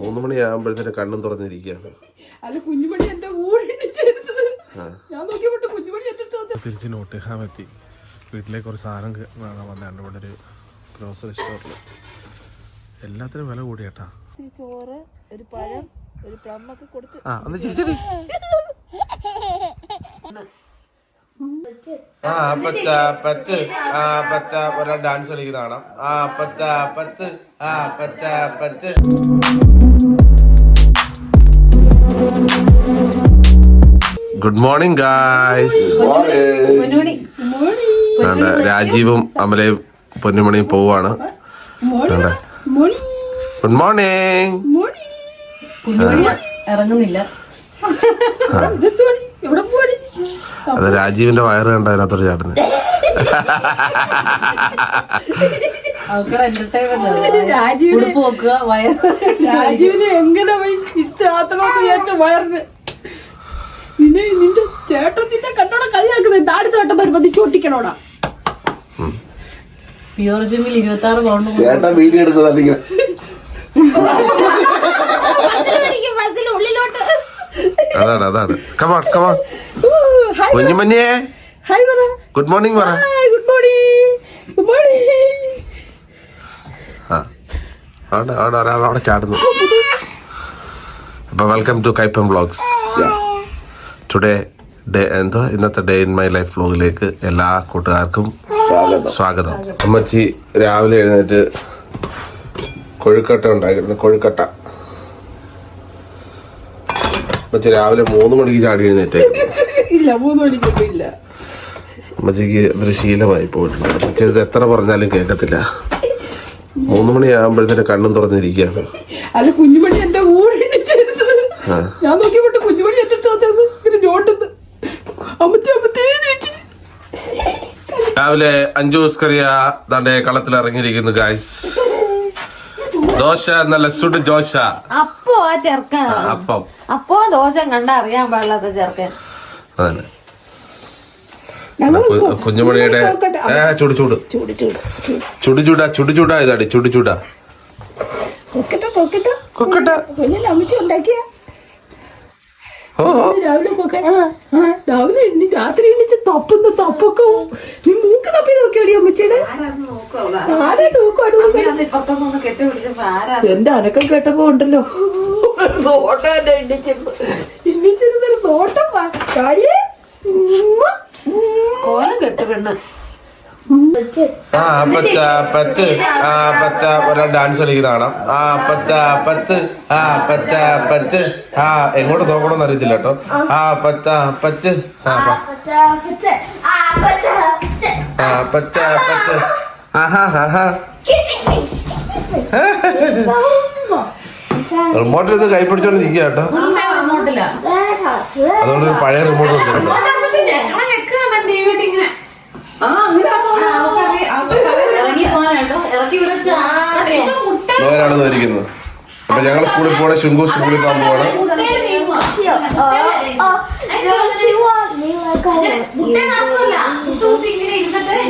മൂന്ന് മണിയാകുമ്പോഴത്തേന് കണ്ണും തുറന്നിരിക്കുകയാണ്. അല്ല കുഞ്ഞുമണി എന്റെ ഞാൻ കുഞ്ഞുമണി എന്റെ തിരിച്ച് നോട്ടിഹാം എത്തി. വീട്ടിലേക്ക് ഒരു സാധനം വാങ്ങാൻ വന്നതാണ്. ഇവിടെ ഒരു ഗ്രോസറി സ്റ്റോറിൽ എല്ലാത്തിനും വില കൂടിയേട്ടാ കേട്ടാ ചോറ് ഒരു പഴം ഒരു പ്ലം ഒക്കെ കൊടുത്ത് ആ ഒന്ന് ചിരിച്ചടി. ആ പച്ച പത്ത് ആ പച്ച ഒരാൾ ഡാൻസ് ആ പച്ച പത്ത് ആ പച്ച പത്ത് ഗുഡ് മോർണിംഗ് ഗായ്സ് രാജീവും അമലയും പൊന്നുമണിയും പോവാണ്. വേണ്ട മോണി ഗുഡ് മോർണിംഗ് മോണി കുഞ്ഞുമണി ഇറങ്ങുന്നില്ല. ഇതെന്ത് എവിടെ പോടി അത് രാജീവിന്റെ വയറ് കണ്ട അതിനകത്തൊരു എന്റർടൈൻമെന്റ് രാജീവിനെ എങ്ങനെ പോയി ഇട്ട് ആത്തണമെന്ന് വയറിന് നിന്നെ നിന്റെ ചേട്ടത്തിന്റെ കണ്ടോടെ കളിയാക്കുന്നത്. താടി തോട്ടം വരുമ്പോ നീ ചോട്ടിക്കണോടാ. പ്യൂർ ജിമ്മിൽ ഇരുപത്തി ആറ് പൗണ്ട് ചേട്ടൻ വീഡിയോ എടുക്കുന്നത് അല്ലെങ്കിൽ ഉള്ളിലോട്ട്. അതാണ് അതാണ്. Come on come on hi കുഞ്ഞുമഞ്ഞേ. Hi പറ ഗുഡ് മോർണിംഗ് പറ ഗുഡ് മോർണിംഗ് ഗുഡ് മോർണിംഗ് ആ അവിടെ അവിടെ ഒരാൾ ചാടുന്നു. അപ്പൊ welcome to Kaippam vlogs today day എന്തോ? ഇന്നത്തെ ഡേ ഇൻ മൈ ലൈഫ് വ്ലോഗിലേക്ക് എല്ലാ കൂട്ടുകാർക്കും സ്വാഗതം. അമ്മച്ചി രാവിലെ എഴുന്നേറ്റ് കൊഴുക്കട്ട ഉണ്ടാക്കിയിരുന്നു കൊഴുക്കട്ട. അമ്മച്ചി രാവിലെ മൂന്ന് മണിക്ക് ചാടി എഴുന്നേറ്റ്. ഇല്ല മൂന്ന് മണിക്കൊന്നും ഇല്ല. അമ്മച്ചിക്ക് അതൊരു ശീലമായി പോയിട്ടുണ്ട്. അമ്മച്ചി ഇത് എത്ര പറഞ്ഞാലും കേൾക്കത്തില്ല. മൂന്ന് മണിയാകുമ്പോഴത്തേന് കണ്ണും തുറന്നിരിക്കുകയാണ്. അല്ല കുഞ്ഞുമണി എന്റെ ഊഴിച്ചത് ആ. ഞാൻ നോക്കിയപ്പോട്ട് കുഞ്ഞുമണി എന്റെ അമ്മത്തെ രാവിലെ അഞ്ചു സ്കറിയ തന്റെ കളത്തിൽ ഇറങ്ങിയിരിക്കുന്നു ഗായ്സ് ദോശ നല്ല സുഡ് ദോശ. അപ്പോ ആ ചെറുക്കൻ. അപ്പം. അപ്പോ ദോശ കണ്ട അറിയാൻ പാടില്ലാത്ത ചെറുക്കൻ. അതന്നെ. കുഞ്ഞുമണിയുടെ ഏ ചുട് ചുട്. ചൂട് ചൂട്. ചുടു ചുടാ ചുടു ചുടാ ഇതാടി ചുടു ചുടാ. കൊക്കട്ടെ കൊക്കട്ടെ. കൊക്കട്ട. കുഞ്ഞിന്റെ അമ്മച്ചി ഉണ്ടാക്കിയ. ഓ ഓ. രാവിലെ രാവിലെ എണ്ണി രാത്രി എണ്ണിച്ച് തപ്പുന്ന തപ്പൊക്കെ നീ മൂക്ക് തപ്പി നോക്കിയാടി അമ്മച്ചേടെ ആരാ ആരാ എന്റെ അനക്കം കേട്ടപ്പോ ഉണ്ടല്ലോ. എന്നെ എണ്ണിച്ചിരുന്നു ആ പത്ത് ആ പച്ച ഒരാൾ ഡാൻസ് കളിക്കുന്നതാണ്? ആ പച്ച പത്ത് ആ പച്ച പത്ത് ആ എങ്ങോട്ട് നോക്കണമെന്ന് അറിയത്തില്ല കേട്ടോ. ആ പത്ത് ആ പത്ത് ആ പച്ച പച്ച് ആഹാ ആഹാ റിമോട്ട് ഇത് കൈ പിടിച്ചോണ്ട് നിൽക്കുക കേട്ടോ. അതുകൊണ്ട് ഒരു പഴയ റിമോട്ട് കൊടുത്തിട്ടുണ്ട്. ഇറങ്ങി ഒരാൾ ധരിക്കുന്നത് അപ്പൊ ഞങ്ങൾ സ്കൂളിൽ പോണ ശുങ്കു സ്കൂളിൽ പോകാൻ പോവാണ്.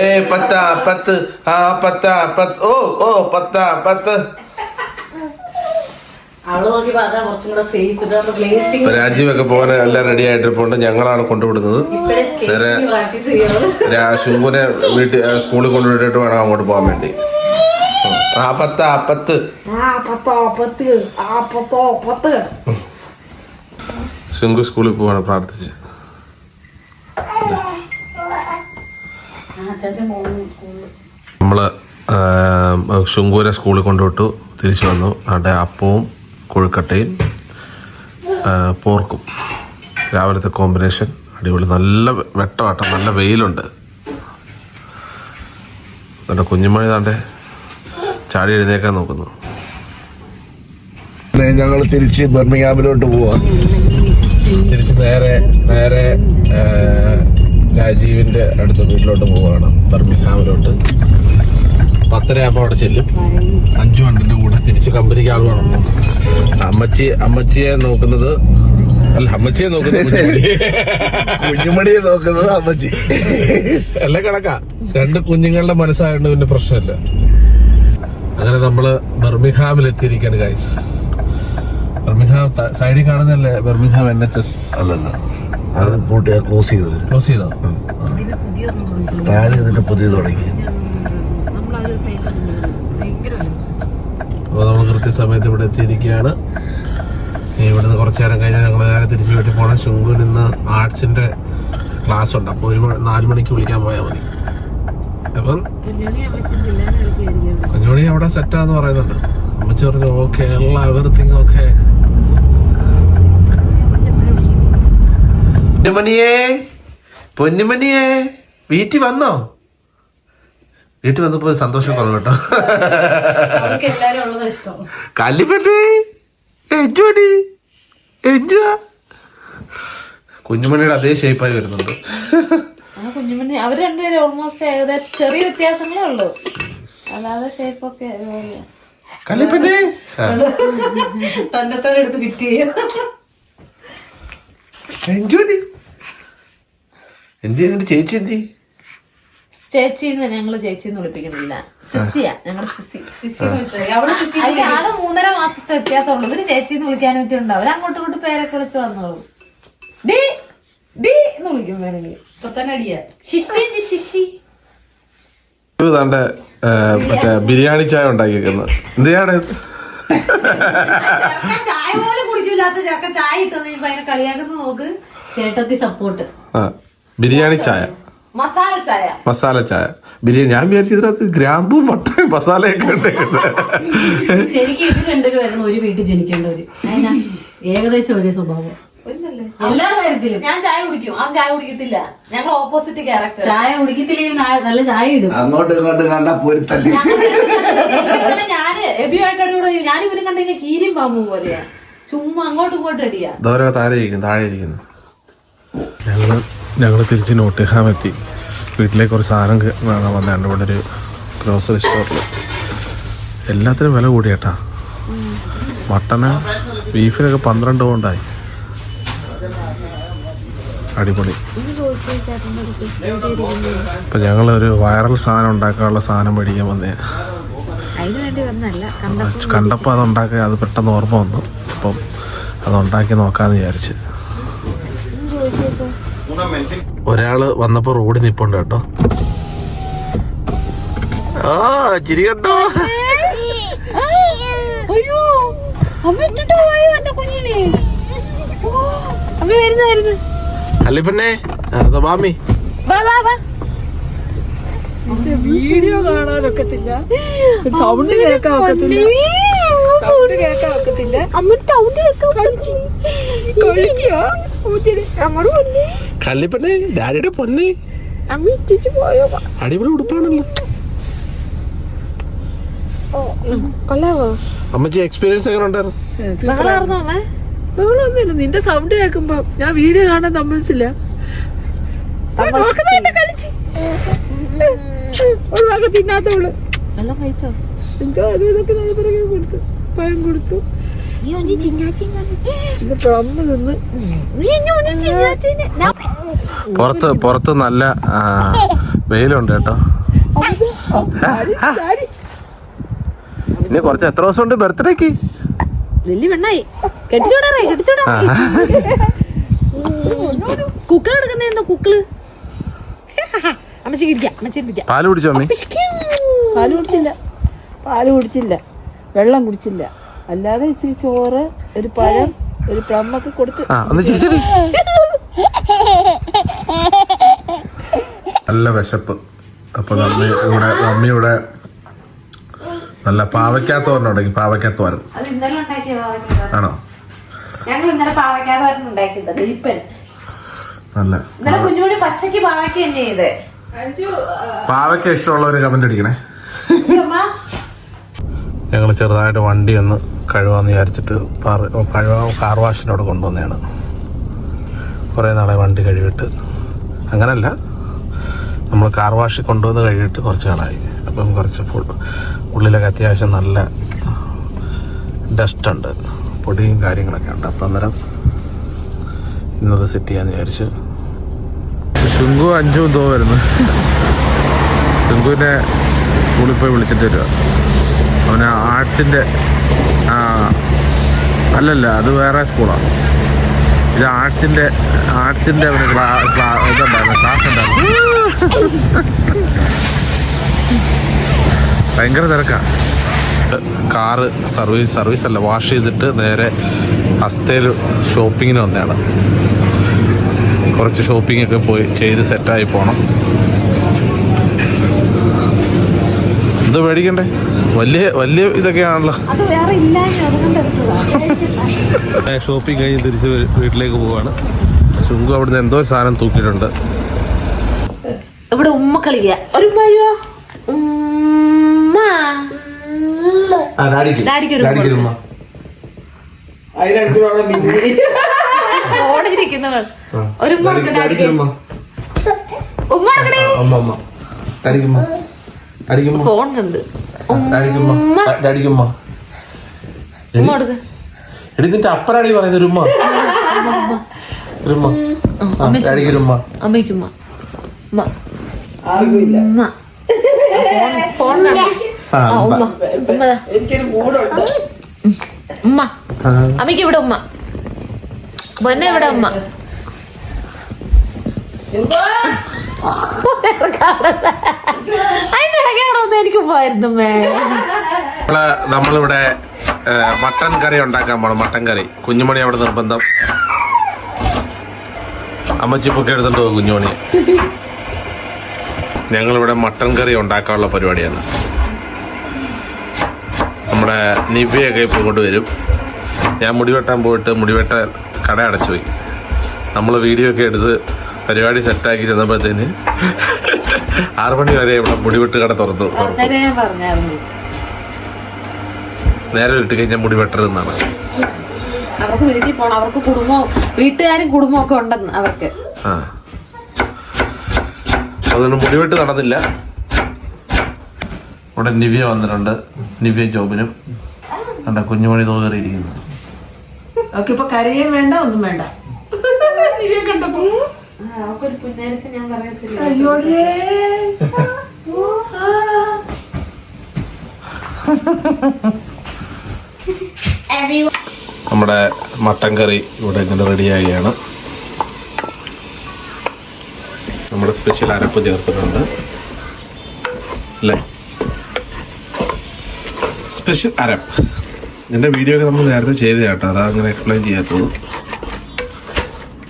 ഏ പത്ത പത്ത് ആ പത്ത പത്ത് ഓ ഓ പത്ത പത്ത്. രാജീവൊക്കെ പോകാൻ എല്ലാം റെഡി ആയിട്ടിപ്പോണ്ട് ഞങ്ങളാണ് കൊണ്ടുവിടുന്നത്. നേരെ ശുങ്കുനെ വീട്ടിൽ സ്കൂളിൽ കൊണ്ടുവിട്ടിട്ട് വേണം അങ്ങോട്ട് പോകാൻ വേണ്ടി. ആപത്ത് പത്ത് ആ പത്തോ പത്ത് ആ പത്തോ പത്ത് ശുങ്കു സ്കൂളിൽ പോവാണ് പ്രാർത്ഥിച്ച്. നമ്മൾ ശുങ്കൂരെ സ്കൂളിൽ കൊണ്ടുവിട്ടു. തിരിച്ചു വന്നു. അവിടെ അപ്പവും കൊഴുക്കട്ടയും പോർക്കും. രാവിലത്തെ കോമ്പിനേഷൻ. അടിപൊളി. നല്ല വെട്ടമാട്ടം. നല്ല വെയിലുണ്ട്. എന്നിട്ട് കുഞ്ഞുമണി താണ്ടെ. ചാടി എഴുന്നേക്കാൻ നോക്കുന്നു. ഞങ്ങൾ തിരിച്ച് ബർമിംഗാമിലോട്ട് പോവാ. തിരിച്ച് നേരെ നേരെ രാജീവിന്റെ അടുത്ത വീട്ടിലോട്ട് പോവുകയാണ് ബർമിഹാമിലോട്ട് പത്തരയാകുമ്പോൾ അവിടെ ചെല്ലും. അഞ്ചു വണ്ടിന്റെ കൂടെ തിരിച്ച് കമ്പനിക്ക് ആൾ വേണം അമ്മച്ചി അമ്മച്ചിയെ നോക്കുന്നത് അല്ല അമ്മച്ചിയെ നോക്കുന്നത് കുഞ്ഞുമണി. കുഞ്ഞുമണിയെ നോക്കുന്നത് അമ്മച്ചി. അല്ല കണക്കാ. രണ്ട് കുഞ്ഞുങ്ങളുടെ മനസ്സായതുകൊണ്ട് പിന്നെ പ്രശ്നമില്ല. അങ്ങനെ നമ്മൾ ബർമിഹാമിൽ എത്തിയിരിക്കാണ് ഗൈസ് ബർമിഹാം സൈഡിൽ കാണുന്നല്ലേ ബർമിഹാം എൻ എച്ച് എസ്? അല്ലല്ല. അത് പൂട്ടി ക്ലോസ് ചെയ്തത്. ക്ലോസ് ചെയ്തോ? താഴെ ഇതിന്റെ പുതിയ തുടങ്ങി. അപ്പോൾ നമ്മൾ കൃത്യസമയത്ത് ഇവിടെ എത്തിയിരിക്കുകയാണ്. ഇവിടെ ഇവിടുന്ന് കുറച്ചു നേരം കഴിഞ്ഞാൽ ഞങ്ങൾ നേരെ തിരിച്ചു വീട്ടിൽ പോകണം ശുങ്കുവിൽ നിന്ന് ആർട്സിന്റെ ക്ലാസ് ഉണ്ട്. അപ്പോൾ ഒരു നാല് മണിക്ക് വിളിക്കാൻ പോയാൽ മതി. അപ്പം കുഞ്ഞുണി കുഞ്ഞുമണി അവിടെ സെറ്റാന്ന് പറയുന്നുണ്ട്. അമ്മച്ചി പറഞ്ഞു ഓക്കെ എല്ലാ എവറിത്തിങ് ഓക്കെ പൊന്നുമണിയേ പൊന്നുമണിയേ വീട്ടിൽ വന്നോ? വീട്ടിൽ വന്നപ്പോ സന്തോഷം കുറവ് കേട്ടോ. കല്ലിപ്പെട്ടി എഞ്ചുമണി എഞ്ചോ കുഞ്ഞുമണിയുടെ അതേ ഷേപ്പായി വരുന്നുണ്ട്. കുഞ്ഞുമണി അവർ രണ്ടുപേരും ഓൾമോസ്റ്റ് ഏകദേശം ചെറിയ വ്യത്യാസങ്ങളേ ഉള്ളൂ. അല്ലാതെ ഷേപ്പൊക്കെ തന്നെത്താൻ എടുത്ത് ഫിറ്റ് ചെയ്യും. എഞ്ചോടി എന്തി എന്നിട്ട് ചേച്ചി എന്തി ചേച്ചിന്ന് ഞങ്ങൾ ചേച്ചിന്ന് വിളിപ്പിക്കണില്ല സിസിയ ഞങ്ങളുടെ സിസി. അതിന് ആകെ മൂന്നര മാസത്തെ വ്യത്യാസമുള്ളൂ. ഇവർ ചേച്ചിന്ന് വിളിക്കാൻ പറ്റുന്നുണ്ട് അവരങ്ങോട്ടും അങ്ങോട്ടും ഇങ്ങോട്ടും പേരൊക്കെ വിളിച്ച് വന്നോളൂ. ഡി ഡി എന്ന് വിളിക്കും വേണമെങ്കിൽ ശിശി. മറ്റേ ബിരിയാണി ചായ ഉണ്ടാക്കിയിരിക്കുന്നത് എന്തിനാണ്? ചായ പോലെ കുടിക്കില്ലാത്ത ചക്ക ചായ ഇട്ടത് കളിയാക്കുന്ന നോക്ക്. ചേട്ടത്തി സപ്പോർട്ട് ബിരിയാണി ചായ. മസാല ചായ. മസാല ചായ. ബിരിയാണി ഞാൻ വിചാരിച്ചു ഇതിനകത്ത് ഗ്രാമ്പൂ മുട്ട മസാലയൊക്കെ ഇട്ടേക്കുന്നത്. ശരിക്കും ഇത് രണ്ടുപേരും ഒരു വീട്ടിൽ ജനിക്കേണ്ടവര്. ഏകദേശം ഒരേ സ്വഭാവം. എല്ലാ കാര്യത്തിലും. ഞാൻ ചായ കുടിക്കും. അവൻ ചായ കുടിക്കത്തില്ല. ഞങ്ങൾ ഓപ്പോസിറ്റ് ക്യാരക്ടർ ചായ കുടിക്കത്തില്ലെങ്കിൽ നാ- നല്ല ചായ ഇടും. അങ്ങോട്ടും ഇങ്ങോട്ടും കണ്ടാ പൊരുത്തല്ലേ? ഞാൻ എബിയുമായിട്ട് അടികൂടെ ഞാൻ ഇവരും കണ്ടു കഴിഞ്ഞാൽ കീരിയും പാമ്പും പോലെയാ. ചുമ്മാ അങ്ങോട്ടും ഇങ്ങോട്ടും അടിയാ. ദോര താഴെ ഇരിക്കുന്നു താഴെ ഇരിക്കുന്നു. ഞങ്ങൾ ഞങ്ങൾ തിരിച്ച് നോട്ടിഹാം എത്തി. വീട്ടിലേക്ക് ഒരു സാധനം വാങ്ങാൻ വന്നതാണ് ഇവിടെ ഒരു ഗ്രോസറി സ്റ്റോറിൽ എല്ലാത്തിനും വില കൂടിയേട്ടാ. മട്ടന് ബീഫിനൊക്കെ പന്ത്രണ്ട് കൊണ്ടായി അടിപൊളി. ഇപ്പൊ ഞങ്ങളൊരു വൈറൽ സാധനം ഉണ്ടാക്കാനുള്ള സാധനം മേടിക്കാൻ വന്നേ. കണ്ടപ്പോൾ അത് ഉണ്ടാക്കി അത് പെട്ടെന്ന് ഓർമ്മ വന്നു. അപ്പം അത് ഉണ്ടാക്കി നോക്കാന്ന് വിചാരിച്ച്. ഒരാൾ വന്നപ്പോ റോഡിൽ നിപ്പുണ്ട് കേട്ടോ. ആ ചിരി കണ്ടോ അയ്യോ അമ്മ ഇട്ടിട്ട് പോയോ എന്റെ കുഞ്ഞിനെ? അമ്മ വരുന്നു വരുന്നു. അല്ലേ പിന്നെ ബാമി വാ വാ വാ. വീഡിയോ കാണാനൊക്കത്തില്ല. സൗണ്ട് കേൾക്കാൻ ഒക്കത്തില്ല. സൗണ്ട് കേൾക്കാൻ ഒക്കത്തില്ല. അമ്മ സൗണ്ട് കല്ലിപ്പന്നെ ഡാഡിയുടെ പൊന്നെ. അടിപൊളി ഉടുപ്പാണല്ലോ. അമ്മച്ചി എക്സ്പീരിയൻസ് എങ്ങനെ ഉണ്ടായിരുന്നു? ബഹളാർന്നോ അമ്മ? ബഹളമൊന്നുമില്ല നിന്റെ സൗണ്ട് കേൾക്കുമ്പോ ഞാൻ വീഡിയോ കാണാൻ തമ്മസില്ല കളിച്ച്. ഒരു ഭാഗം തിന്നാത്തവൾ വെള്ളം കഴിച്ചോ? എന്തോ അത് ഇതൊക്കെ നല്ല പിറകെ കൊടുത്തു. പഴം പുറത്ത് പുറത്ത് നല്ല വെയിലുണ്ട് കേട്ടോ. ഇനി കുറച്ച് എത്ര ദിവസം ഉണ്ട് ബർത്ത്ഡേക്ക് വലിയ പെണ്ണായി. കെട്ടിച്ചോടാറേ കെട്ടിച്ചോടാറേ കുക്കൾ എടുക്കുന്ന എന്താ കുക്കൾ അമ്മച്ചി ഇരിക്കാം അമ്മച്ചി ഇരിക്കാം. പാൽ കുടിച്ചോ അമ്മി? പാൽ കുടിച്ചില്ല. പാൽ കുടിച്ചില്ല. വെള്ളം കുടിച്ചില്ല. അല്ലാതെ ഇച്ചിരി ചോറ് ഒരു പഴം ഒരു പ്ലമ്മൊക്കെ കൊടുത്ത് നല്ല വിശപ്പ്. അപ്പൊ നമ്മ ഇവിടെ അമ്മിയുടെ നല്ല ഉണ്ടാക്കിയ പാവയ്ക്കാത്തോരൻ ആണോ? ഞങ്ങൾ ഇന്നലെ പാവയ്ക്കാതായിരുന്നു ഉണ്ടാക്കിയത് ദീപ്പൻ നല്ല. ഇന്നലെ കുഞ്ഞുമണി പച്ചക്ക് പാവയ്ക്ക തന്നെ ചെയ്ത്. പാവയ്ക്ക ഇഷ്ടമുള്ളവര് കമന്റ് അടിക്കണേ. അമ്മ. ഞങ്ങൾ ചെറുതായിട്ട് വണ്ടി ഒന്ന് കഴുകാന്ന് വിചാരിച്ചിട്ട് പാറ- കാർ വാഷിനോട് കൊണ്ടുവന്നതാണ്. കുറേ നാളെ വണ്ടി കഴുകിയിട്ട്. അങ്ങനല്ല. നമ്മൾ കാർ വാഷിൽ കൊണ്ടുവന്ന് കഴുകിയിട്ട് കുറച്ച് നാളായി. അപ്പം കുറച്ച് ഉള്ളിലൊക്കെ അത്യാവശ്യം നല്ല ഡസ്റ്റ് ഉണ്ട്. പൊടിയും കാര്യങ്ങളൊക്കെ ഉണ്ട്. അപ്പം അന്നേരം ഇന്നത് സെറ്റ് ചെയ്യാന്ന് വിചാരിച്ചു ചുങ്കു അഞ്ചും എന്തോ വരുന്നു. ചുങ്കുവിന്റെ സ്കൂളിൽ പോയി വിളിച്ചിട്ട് വരിക. അവന് ആർട്സിന്റെ അല്ലല്ല അത് വേറെ സ്കൂളാണ് ഇത് ആർട്സിന്റെ ആർട്സിന്റെ അവന് ഇതുണ്ടായിരുന്നു ക്ലാസ് ഉണ്ടായിരുന്നു. ഭയങ്കര തിരക്കാ കാറ് സർവീസ് സർവീസ് അല്ല വാഷ് ചെയ്തിട്ട് നേരെ അസ്തയിൽ ഷോപ്പിങ്ങിന് വന്നതാണ്. കുറച്ച് ഷോപ്പിംഗ് ഒക്കെ പോയി ചെയ്ത് സെറ്റായി പോകണം എന്ത് മേടിക്കണ്ടേ വലിയ വലിയ ഇതൊക്കെയാണല്ലോ. ഷോപ്പിംഗ് കഴിഞ്ഞ് തിരിച്ച് വീട്ടിലേക്ക് പോവാണ്. ശുങ്കു അവിടുന്ന് എന്തോ സാധനം തൂക്കിയിട്ടുണ്ട്. ഇവിടെ ഉമ്മ കളിക്കുക. ഒരു ഉമ്മയോ? ഉമ്മ ഡാഡിക്ക്. ഒരു ഉമ്മ. ഓടിയിരിക്കുന്നവൾ ഒരു ഉമ്മ കൊടുക്ക് ഡാഡിക്ക് ഉമ്മ. ഫോൺ ഉമ്മ ഉമ്മ കൊടുക്ക്. എടി നിന്റെ പറയുന്നത് ഉമ്മ. ഉമ്മ. ആ, ഡാഡിക്ക് ഫോൺ ഫോൺ ആ, ആ ഉമ്മ. ഉമ്മ. എനിക്കൊരു മൂടുണ്ട്. ഉമ്മ. അമ്മയ്ക്ക് ഇവിടെ ഉമ്മ. പൊന്നെ ഇവിടെ ഉമ്മ. എനിക്ക് പോയിരുന്നു നമ്മളിവിടെ മട്ടൻ കറി ഉണ്ടാക്കാൻ പോണം മട്ടൻ കറി. കുഞ്ഞുമണി അവിടെ നിർബന്ധം. അമ്മച്ചി എടുത്തിട്ട് പോകും കുഞ്ഞുമണി. ഞങ്ങളിവിടെ മട്ടൻ കറി ഉണ്ടാക്കാനുള്ള പരിപാടിയാണ്. നമ്മുടെ നിവ്യയൊക്കെ ഇപ്പോൾ ഇങ്ങോട്ട് വരും. ഞാൻ മുടി വെട്ടാൻ പോയിട്ട് മുടിവെട്ട കട അടച്ചു പോയി. നമ്മൾ വീഡിയോ ഒക്കെ എടുത്ത് പരിപാടി സെറ്റാക്കി ചെന്നപ്പോഴത്തേന് ആറു മണി വരെ ഇവിടെ മുടിവെട്ട് കട തുറന്നു തുറന്നു. നേരെ ഇട്ട് കഴിഞ്ഞാൽ മുടി വെട്ടരുതെന്നാണ്. അവർക്ക് വീട്ടിൽ പോണം. അവർക്ക് കുടുംബവും വീട്ടുകാരും കുടുംബവും ഒക്കെ ഉണ്ടെന്ന് അവർക്ക്. ആ. അതുകൊണ്ട് മുടിവെട്ട് നടന്നില്ല. ഉടൻ നിവ്യ വന്നിട്ടുണ്ട്. നിവ്യ ജോബിനും കണ്ട കുഞ്ഞുമണി തോകറിയിരിക്കുന്നു അവർക്ക് ഇപ്പൊ കരയും വേണ്ട ഒന്നും വേണ്ട. ദിവ്യ കണ്ടപ്പോ. അയ്യോടിയേ. നമ്മുടെ മട്ടൻ കറി ഇവിടെ ഇങ്ങനെ റെഡിയായാണ്. നമ്മുടെ സ്പെഷ്യൽ അരപ്പ് ചേർത്തിട്ടുണ്ട്. അല്ലേ? സ്പെഷ്യൽ അരപ്പ് ഇതിന്റെ വീഡിയോ ഒക്കെ നമ്മൾ നേരത്തെ ചെയ്ത കേട്ടോ. അതാ അങ്ങനെ എക്സ്പ്ലെയിൻ ചെയ്യാത്തത്.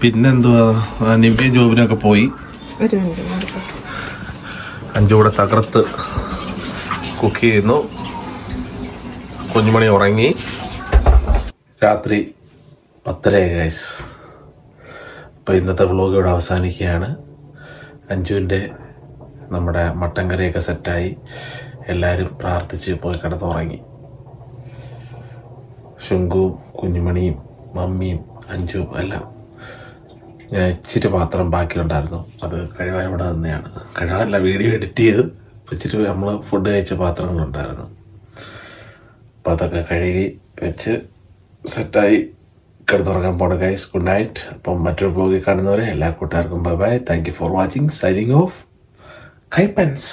പിന്നെന്തുവാ? ആ, നിവ്യയും ജോബിനൊക്കെ പോയി. അഞ്ചൂടെ തകർത്ത് കുക്ക് ചെയ്യുന്നു. കുഞ്ഞുമണി ഉറങ്ങി. രാത്രി പത്തര ഗൈസ് അപ്പോൾ ഇന്നത്തെ വ്ളോഗ് ഇവിടെ അവസാനിക്കുകയാണ്. അഞ്ജുവിന്റെ നമ്മുടെ മട്ടൻ കറിയൊക്കെ സെറ്റായി എല്ലാവരും പ്രാർത്ഥിച്ച് പോയി കിടന്നുറങ്ങി. ശുങ്കുവും കുഞ്ഞുമണിയും മമ്മിയും അഞ്ചും എല്ലാം ഞാൻ ഇച്ചിരി പാത്രം ബാക്കിയുണ്ടായിരുന്നു. അത് കഴിവായ ഇവിടെ തന്നെയാണ് കഴിവല്ല വീഡിയോ എഡിറ്റ് ചെയ്ത് ഇച്ചിരി നമ്മൾ ഫുഡ് കഴിച്ച പാത്രങ്ങളുണ്ടായിരുന്നു. അപ്പം അതൊക്കെ കഴുകി വെച്ച് സെറ്റായി കിടന്നുറങ്ങാൻ പോണ ഗൈസ് ഗുഡ് നൈറ്റ് അപ്പം മറ്റൊരു ബ്ലോഗിൽ കാണുന്നവരെ എല്ലാ കൂട്ടുകാർക്കും bye bye thank you for watching signing off Kaippans